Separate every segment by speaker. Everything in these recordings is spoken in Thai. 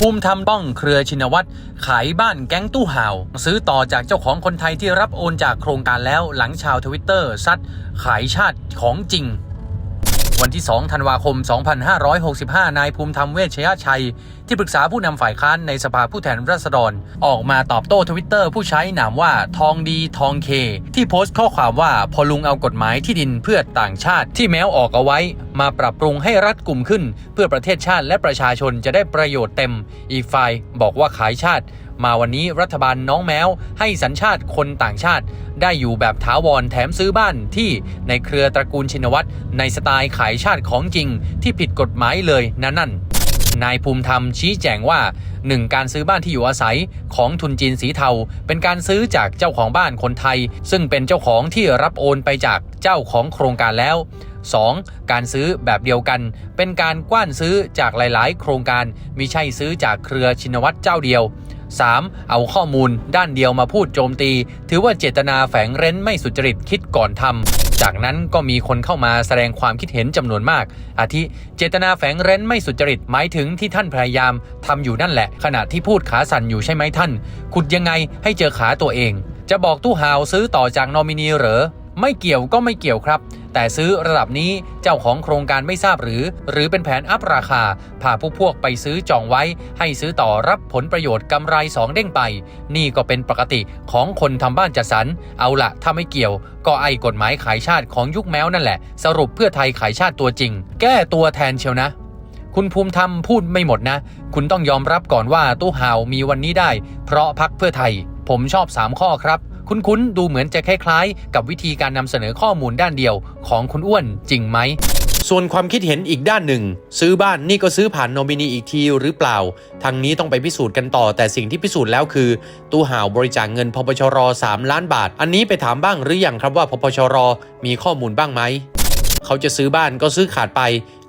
Speaker 1: ภูมิธรรมบ้องเครือชินวัตรขายบ้านแก๊งตู้ห่าว ซื้อต่อจากเจ้าของคนไทยที่รับโอนจากโครงการแล้วหลังชาวทวิตเตอร์ซัดขายชาติของจริง วันที่ 2 ธันวาคม 2565 นายภูมิธรรมเวชยชัย ที่ปรึกษาผู้นำฝ่ายค้านในสภาผู้แทนราษฎร ออกมาตอบโต้ทวิตเตอร์ผู้ใช้นามว่าทองดีทองเค ที่โพสต์ข้อความว่าพอลุงเอากฎหมายที่ดินเพื่อต่างชาติที่แม้วออกเอาไว้ มาปรับปรุงให้รัดกลุ่มขึ้น เพื่อประเทศชาติและประชาชนจะได้ประโยชน์เต็ม อีกฝ่ายบอกว่าขายชาติ มาวันนี้รัฐบาลน้องแมวให้สัญชาติคนต่างชาติ ได้อยู่แบบถาวรแถมซื้อบ้านที่ในเครือตระกูลชินวัตรในสไตล์ขายชาติของจริง ที่ผิดกฎหมายเลยนั่นนั่นนายภูมิธรรมชี้แจงว่า 1. การซื้อบ้านที่อยู่อาศัยของทุนจีนสีเทา เป็นการซื้อจากเจ้าของบ้านคนไทย ซึ่งเป็นเจ้าของที่รับโอนไปจากเจ้าของโครงการแล้ว 2. การซื้อแบบเดียวกัน เป็นการกว้านซื้อจากหลาย ๆ โครงการมิใช่ซื้อจากเครือชินวัตรเจ้าเดียว 3. เอาข้อมูลด้านเดียวมาพูดโจมตี ถือว่าเจตนาแฝงเร้นไม่สุจริตคิดก่อนทำ จากนั้นก็มีคนเข้ามาแสดงความคิดเห็นจำนวนมาก อาทิ เจตนาแฝงเร้นไม่สุจริตหมายถึงที่ท่านพยายามทำอยู่นั่นแหละ ขณะที่พูดขาสั่นอยู่ใช่ไหมท่าน ขุดยังไงให้เจอขาตัวเอง จะบอกตู้หาวซื้อต่อจากนอมินีเหรอ ไม่เกี่ยวก็ไม่เกี่ยวครับ แต่ซื้อระดับนี้เจ้าของโครงการไม่ทราบหรือ หรือเป็นแผนอัพราคา พาผู้พวกไปซื้อจองไว้ ให้ซื้อต่อรับผลประโยชน์กำไรสองเด้งไป นี่ก็เป็นปกติของคนทำบ้านจัดสรร เอาละถ้าไม่เกี่ยว ก็ไอ้กฎหมายขายชาติของยุคแมวนั่นแหละ สรุปเพื่อไทยขายชาติตัวจริง แก้ตัวแทนเชียวนะคุณภูมิธรรมพูดไม่หมดนะ คุณต้องยอมรับก่อนว่าตู้ห่าวมีวันนี้ได้ เพราะพักเพื่อไทย ผมชอบ 3 ข้อครับ คุ้นๆดูเหมือนจะคล้ายๆ กับวิธีการนำเสนอข้อมูลด้านเดียวของคุณอ้วนจริงไหมส่วนความคิดเห็นอีกด้านหนึ่ง ซื้อบ้านนี่ก็ซื้อผ่านโนมินีอีกทีหรือเปล่า ทางนี้ต้องไปพิสูจน์กันต่อแต่สิ่งที่พิสูจน์แล้วคือ ตู้ห่าวบริจาคเงินพปชร 3 ล้านบาท อันนี้ไปถามบ้างหรืออยังครับว่าพปชร มีข้อมูลบ้างไหม เขาจะซื้อบ้านก็ซื้อขาดไป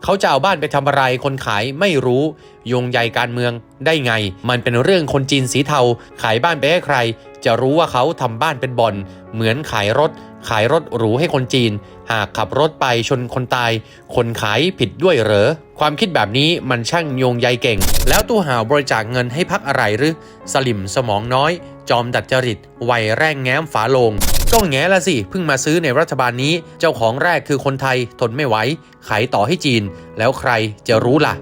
Speaker 1: เขาจะเอาบ้านไปทำอะไรคนขายไม่รู้โยงใยการเมืองได้ไง มันเป็นเรื่องคนจีนสีเทา ขายบ้านไปให้ใคร จะรู้ว่าเขาทำบ้านเป็นบ่อน เหมือนขายรถ ขายรถหรูให้คนจีน หากขับรถไปชนคนตาย คนขายผิดด้วยเหรอ ความคิดแบบนี้มันช่างโยงใยเก่ง แล้วตู้ห่าวบริจาคเงินให้พักอะไรหรือ สลิมสมองน้อย จอมดัดจริตวัยแร่งแง้มฝาโลงก็แง้ละสิเพิ่งมาซื้อในรัฐบาลนี้ เจ้าของแรกคือคนไทยทนไม่ไหวขายต่อให้จีน แล้วใครจะรู้ล่ะ